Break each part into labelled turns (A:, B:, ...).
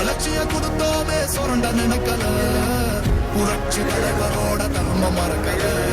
A: வளர்ச்சிய கொடுத்தோமே சுரண்ட நினைக்கல. புரட்சி தலைவரோட தர்ம மறக்கல.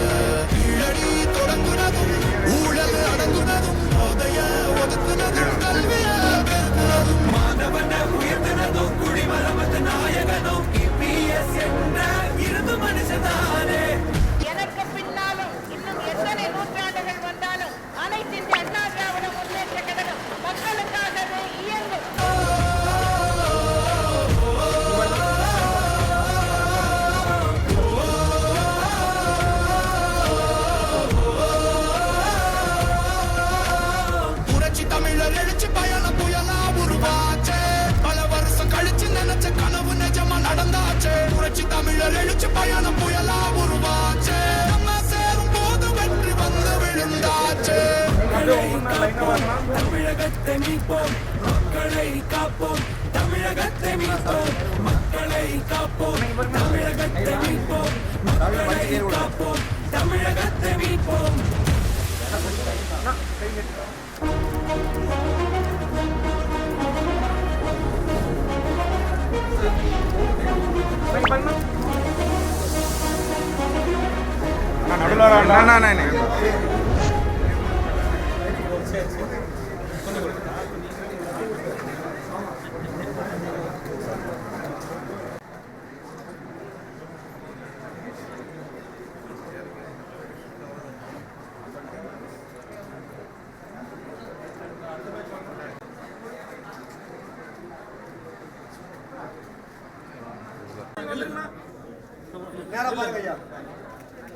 A: எழுச்சி பயணம் புயலா உருவாச்சே. நம்ம சேரும் போது வெற்றி வந்து விழுந்தாச்சே.
B: மக்களை காப்போம். தமிழகத்தை மீட்போம் மக்களை காப்போம். தமிழகத்தை மீட்போம் மக்களை காப்போம். தமிழகத்தை மீட்போம். Thank you.
C: না না না না Nada para allá.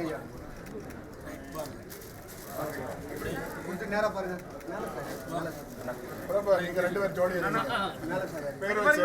C: ஐயா கொஞ்சம் நேரா பாருங்க. மேல சார்.
D: பிரபு, நீங்க ரெண்டு பேரும் ஜோடி
C: மேல சார்.
D: பேர் வச்சு